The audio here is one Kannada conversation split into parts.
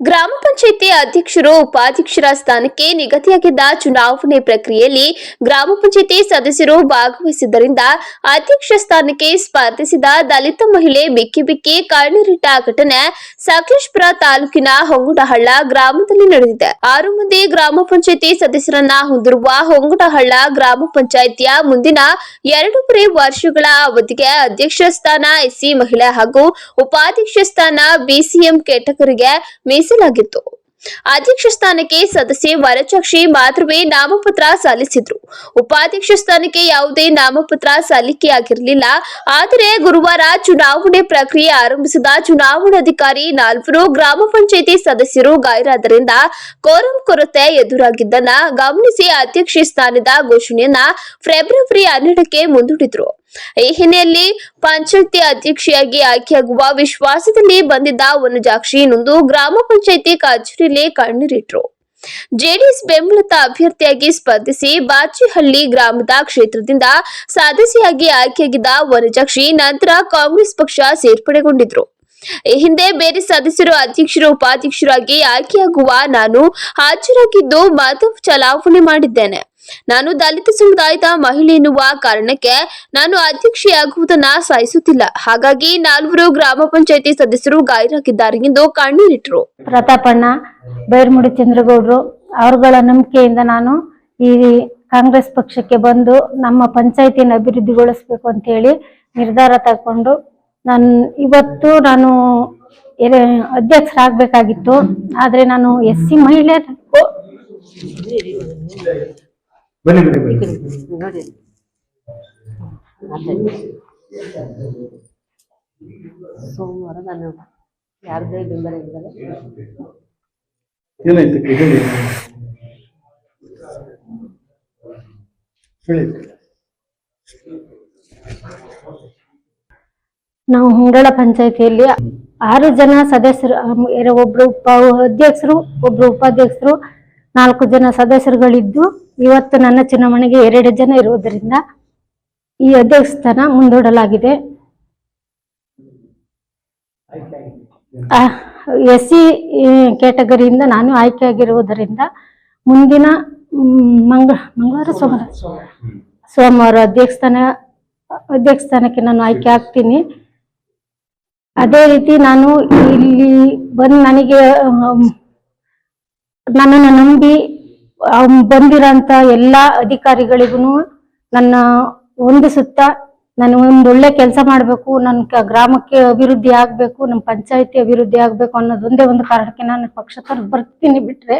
ಗ್ರಾಮ ಪಂಚಾಯಿತಿ ಅಧ್ಯಕ್ಷರು, ಉಪಾಧ್ಯಕ್ಷರ ಸ್ಥಾನಕ್ಕೆ ನಿಗದಿಯಾಗಿದ್ದ ಚುನಾವಣೆ ಪ್ರಕ್ರಿಯೆಯಲ್ಲಿ ಗ್ರಾಮ ಪಂಚಾಯಿತಿ ಸದಸ್ಯರು ಭಾಗವಹಿಸಿದ್ದರಿಂದ ಅಧ್ಯಕ್ಷ ಸ್ಥಾನಕ್ಕೆ ಸ್ಪರ್ಧಿಸಿದ ದಲಿತ ಮಹಿಳೆ ಬಿಕ್ಕಿ ಬಿಕ್ಕಿ ಕಣ್ಣೀರಿಟ್ಟ ಘಟನೆ ಸಕಲೇಶ್ಪುರ ತಾಲೂಕಿನ ಹೊಂಗುಡಹಳ್ಳ ಗ್ರಾಮದಲ್ಲಿ ನಡೆದಿದೆ. ಆರು ಮಂದಿ ಗ್ರಾಮ ಪಂಚಾಯಿತಿ ಸದಸ್ಯರನ್ನ ಹೊಂದಿರುವ ಹೊಂಗುಡಹಳ್ಳ ಗ್ರಾಮ ಪಂಚಾಯಿತಿಯ ಮುಂದಿನ ಎರಡೂವರೆ ವರ್ಷಗಳ ಅವಧಿಗೆ ಅಧ್ಯಕ್ಷ ಸ್ಥಾನ ಎಸ್ಸಿ ಮಹಿಳೆ ಹಾಗೂ ಉಪಾಧ್ಯಕ್ಷ ಸ್ಥಾನ ಬಿಸಿಎಂ ಕೆಟಗರಿಗೆ ಮೀಸಲಾಗಿತ್ತು ಅಧ್ಯಕ್ಷ ಸ್ಥಾನಕ್ಕೆ ಸದಸ್ಯೆ ವರಚಾಕ್ಷಿ ಮಾತ್ರವೇ ನಾಮಪತ್ರ ಸಲ್ಲಿಸಿದ್ರು. ಉಪಾಧ್ಯಕ್ಷ ಸ್ಥಾನಕ್ಕೆ ಯಾವುದೇ ನಾಮಪತ್ರ ಸಲ್ಲಿಕೆಯಾಗಿರಲಿಲ್ಲ. ಆದರೆ ಗುರುವಾರ ಚುನಾವಣೆ ಪ್ರಕ್ರಿಯೆ ಆರಂಭಿಸಿದ ಚುನಾವಣಾಧಿಕಾರಿ ನಾಲ್ವರು ಗ್ರಾಮ ಪಂಚಾಯಿತಿ ಸದಸ್ಯರು ಗೈರಾದ್ದರಿಂದ ಕೋರಂ ಕೊರತೆ ಎದುರಾಗಿದ್ದನ್ನ ಗಮನಿಸಿ ಅಧ್ಯಕ್ಷ ಸ್ಥಾನದ ಘೋಷಣೆಯನ್ನ ಫೆಬ್ರವರಿ ಹನ್ನೆರಡಕ್ಕೆ ಮುಂದೂಡಿದ್ರು. ಈ ಹಿನ್ನೆಲೆಯಲ್ಲಿ ಪಂಚಾಯತಿ ಅಧ್ಯಕ್ಷೆಯಾಗಿ ಆಯ್ಕೆಯಾಗುವ ವಿಶ್ವಾಸದಲ್ಲಿ ಬಂದಿದ್ದ ವನಜಾಕ್ಷಿ ಇನ್ನೊಂದು ಗ್ರಾಮ ಪಂಚಾಯಿತಿ ಕಚೇರಿಯಲ್ಲಿ ಕಣ್ಣೀರಿಟ್ರು. ಜೆಡಿಎಸ್ ಬೆಂಬಲಿತ ಅಭ್ಯರ್ಥಿಯಾಗಿ ಸ್ಪರ್ಧಿಸಿ ಬಾಚಿಹಳ್ಳಿ ಗ್ರಾಮದ ಕ್ಷೇತ್ರದಿಂದ ಸದಸ್ಯೆಯಾಗಿ ಆಯ್ಕೆಯಾಗಿದ್ದ ವನಜಾಕ್ಷಿ ನಂತರ ಕಾಂಗ್ರೆಸ್ ಪಕ್ಷ ಸೇರ್ಪಡೆಗೊಂಡಿದ್ರು. ಹಿಂದೆ ಬೇರೆ ಸದಸ್ಯರು, ಅಧ್ಯಕ್ಷರು, ಉಪಾಧ್ಯಕ್ಷರಾಗಿ ಆಯ್ಕೆಯಾಗುವ ನಾನು ಹಾಜರಾಗಿದ್ದು ಮತ ಚಲಾವಣೆ ಮಾಡಿದ್ದೇನೆ. ನಾನು ದಲಿತ ಸಮುದಾಯದ ಮಹಿಳೆ ಎನ್ನುವ ಕಾರಣಕ್ಕೆ ನಾನು ಅಧ್ಯಕ್ಷೆಯಾಗುವುದನ್ನ ಸಾಯಿಸುತ್ತಿಲ್ಲ. ಹಾಗಾಗಿ ನಾಲ್ವರು ಗ್ರಾಮ ಪಂಚಾಯಿತಿ ಸದಸ್ಯರು ಗಾಯರಾಗಿದ್ದಾರೆ ಎಂದು ಕಣ್ಣೀರಿಟ್ಟರು. ಪ್ರತಾಪಣ್ಣ, ಬೈರ್ಮುಡಿ ಚಂದ್ರಗೌಡರು, ಅವರುಗಳ ನಂಬಿಕೆಯಿಂದ ನಾನು ಈ ಕಾಂಗ್ರೆಸ್ ಪಕ್ಷಕ್ಕೆ ಬಂದು ನಮ್ಮ ಪಂಚಾಯತಿನ ಅಭಿವೃದ್ಧಿಗೊಳಿಸಬೇಕು ಅಂತ ಹೇಳಿ ನಿರ್ಧಾರ ತಗೊಂಡು ನಾನು ಇವತ್ತು ನಾನು ಅಧ್ಯಕ್ಷರಾಗಬೇಕಾಗಿತ್ತು. ಆದರೆ ನಾನು ಎಸ್ ಸಿ ಮಹಿಳೆ ಸೋಮವಾರ ನಾನು ಯಾರದೇ ಬೆಂಬಲ ಇದ್ದಾರೆ ಹೇಳಿ. ನಾವು ಹೊಂಗಳ ಪಂಚಾಯತಿಯಲ್ಲಿ ಆರು ಜನ ಸದಸ್ಯರು ಒಬ್ರು ಉಪ ಅಧ್ಯಕ್ಷರು ಒಬ್ರು ಉಪಾಧ್ಯಕ್ಷರು ನಾಲ್ಕು ಜನ ಸದಸ್ಯರುಗಳಿದ್ದು ಇವತ್ತು ನನ್ನ ಚುನಾವಣೆಗೆ ಎರಡು ಜನ ಇರುವುದರಿಂದ ಈ ಅಧ್ಯಕ್ಷ ಸ್ಥಾನ ಮುಂದೂಡಲಾಗಿದೆ ಎಸ್ ಸಿ ಕ್ಯಾಟಗರಿಯಿಂದ ನಾನು ಆಯ್ಕೆಯಾಗಿರುವುದರಿಂದ ಮುಂದಿನ ಮ್, ಮಂಗ ಮಂಗಳವಾರ ಸೋಮವಾರ. ಸೋಮವಾರ. ಅಧ್ಯಕ್ಷ ಸ್ಥಾನ ಅಧ್ಯಕ್ಷ ಸ್ಥಾನಕ್ಕೆ ನಾನು ಆಯ್ಕೆ ಆಗ್ತೀನಿ. ಅದೇ ರೀತಿ ನಾನು ಇಲ್ಲಿ ಬಂದು ನನಗೆ ನನ್ನನ್ನ ನಂಬಿ ಬಂದಿರೋಂಥ ಎಲ್ಲ ಅಧಿಕಾರಿಗಳಿಗೂ ನನ್ನ ಹೊಂದಿಸುತ್ತಾ ನಾನು ಒಂದು ಒಳ್ಳೆ ಕೆಲಸ ಮಾಡಬೇಕು ನನ್ನ ಗ್ರಾಮಕ್ಕೆ ಅಭಿವೃದ್ಧಿ ಆಗಬೇಕು ನಮ್ಮ ಪಂಚಾಯತಿ ಅಭಿವೃದ್ಧಿ ಆಗಬೇಕು ಅನ್ನೋದೊಂದೇ ಒಂದು ಕಾರಣಕ್ಕೆ ನಾನು ಪಕ್ಷ ತೊರೆದು ಬರ್ತೀನಿ ಬಿಟ್ರೆ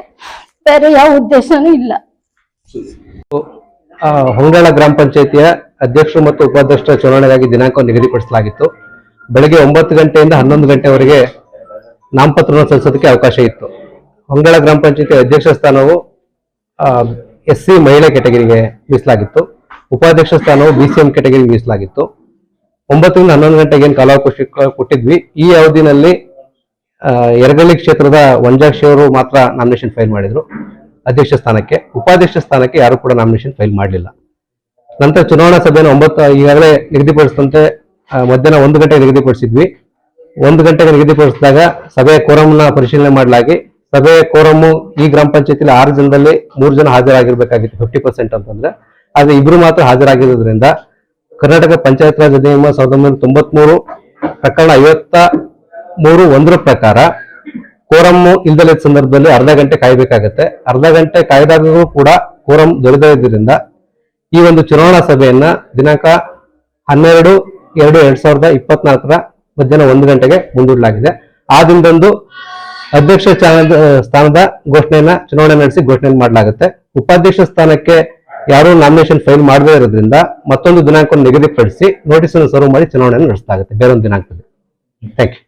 ಬೇರೆ ಯಾವ ಉದ್ದೇಶನೂ ಇಲ್ಲ. ಹೊಂಗಾಳ ಗ್ರಾಮ ಪಂಚಾಯತಿಯ ಅಧ್ಯಕ್ಷರು ಮತ್ತು ಉಪಾಧ್ಯಕ್ಷರ ಚುನಾವಣೆಗಾಗಿ ದಿನಾಂಕ ನಿಗದಿಪಡಿಸಲಾಗಿತ್ತು. ಬೆಳಗ್ಗೆ ಒಂಬತ್ತು ಗಂಟೆಯಿಂದ ಹನ್ನೊಂದು ಗಂಟೆವರೆಗೆ ನಾಮಪತ್ರವನ್ನು ಸಲ್ಲಿಸೋದಕ್ಕೆ ಅವಕಾಶ ಇತ್ತು. ಹೊಂಗಳ ಗ್ರಾಮ ಪಂಚಾಯತಿ ಅಧ್ಯಕ್ಷ ಸ್ಥಾನವು ಎಸ್ ಸಿ ಮಹಿಳೆ ಕೆಟಗರಿಗೆ ಮೀಸಲಾಗಿತ್ತು. ಉಪಾಧ್ಯಕ್ಷ ಸ್ಥಾನವು ಬಿ ಸಿ ಎಂ ಕೆಟಗರಿಗೆ ಮೀಸಲಾಗಿತ್ತು. ಒಂಬತ್ತರಿಂದ ಹನ್ನೊಂದು ಗಂಟೆಗೆ ಏನು ಕಾಲಾವಕಾಶ ಕೊಟ್ಟಿದ್ವಿ. ಈ ಅವಧಿನಲ್ಲಿ ಯರಗಳ್ಳಿ ಕ್ಷೇತ್ರದ ವಂಜಾಕ್ಷಿ ಅವರು ಮಾತ್ರ ನಾಮಿನೇಷನ್ ಫೈಲ್ ಮಾಡಿದರು ಅಧ್ಯಕ್ಷ ಸ್ಥಾನಕ್ಕೆ. ಉಪಾಧ್ಯಕ್ಷ ಸ್ಥಾನಕ್ಕೆ ಯಾರು ಕೂಡ ನಾಮಿನೇಷನ್ ಫೈಲ್ ಮಾಡಲಿಲ್ಲ. ನಂತರ ಚುನಾವಣಾ ಸಭೆಯನ್ನು ಒಂಬತ್ತು ಈಗಾಗಲೇ ನಿಗದಿಪಡಿಸಿದಂತೆ ಮಧ್ಯಾಹ್ನ ಒಂದು ಗಂಟೆಗೆ ನಿಗದಿಪಡಿಸಿದ್ವಿ. ಒಂದು ಗಂಟೆಗೆ ನಿಗದಿಪಡಿಸಿದಾಗ ಸಭೆಯ ಕೋರಂನ ಪರಿಶೀಲನೆ ಮಾಡಲಾಗಿ, ಸಭೆಯ ಕೋರಮ್ಮು ಈ ಗ್ರಾಮ ಪಂಚಾಯತಿಲಿ ಆರು ಜನದಲ್ಲಿ ಮೂರು ಜನ ಹಾಜರಾಗಿರ್ಬೇಕಾಗಿತ್ತು ಫಿಫ್ಟಿ ಪರ್ಸೆಂಟ್ ಅಂತಂದ್ರೆ. ಆದ್ರೆ ಇಬ್ರು ಮಾತ್ರ ಹಾಜರಾಗಿರೋದ್ರಿಂದ ಕರ್ನಾಟಕ ಪಂಚಾಯತ್ ರಾಜ್ ಅಧಿನಿಯಮ ಸಾವಿರದ ಒಂಬೈನೂರ ತೊಂಬತ್ಮೂರು ಪ್ರಕರಣ ಐವತ್ತ ಮೂರು ಒಂದರ ಪ್ರಕಾರ ಕೋರಮ್ಮು ಇಲ್ದಲೆ ಸಂದರ್ಭದಲ್ಲಿ ಅರ್ಧ ಗಂಟೆ ಕಾಯ್ಬೇಕಾಗತ್ತೆ. ಅರ್ಧ ಗಂಟೆ ಕಾಯ್ದಾಗೂ ಕೂಡ ಕೋರಂ ದೊರೆದಿದ್ದರಿಂದ ಈ ಒಂದು ಚುನಾವಣಾ ಸಭೆಯನ್ನ ದಿನಾಂಕ ಹನ್ನೆರಡು ಎರಡು ಎರಡ್ ಸಾವಿರದ ಇಪ್ಪತ್ನಾಲ್ಕರ ಮಧ್ಯಾಹ್ನ ಒಂದು ಗಂಟೆಗೆ ಮುಂದೂಡಲಾಗಿದೆ. ಆ ದಿನದಂದು ಅಧ್ಯಕ್ಷ ಸ್ಥಾನದ ಘೋಷಣೆಯನ್ನ ಚುನಾವಣೆ ನಡೆಸಿ ಘೋಷಣೆ ಮಾಡಲಾಗುತ್ತೆ. ಉಪಾಧ್ಯಕ್ಷ ಸ್ಥಾನಕ್ಕೆ ಯಾರು ನಾಮಿನೇಷನ್ ಫೈಲ್ ಮಾಡದೇ ಇರೋದ್ರಿಂದ ಮತ್ತೊಂದು ದಿನಾಂಕವನ್ನು ನಿಗದಿಪಡಿಸಿ ನೋಟಿಸ್ ಅನ್ನು ಸರ್ವ್ ಮಾಡಿ ಚುನಾವಣೆಯನ್ನು ನಡೆಸಲಾಗುತ್ತೆ ಬೇರೊಂದು ದಿನಾಂಕದಲ್ಲಿ. Thank you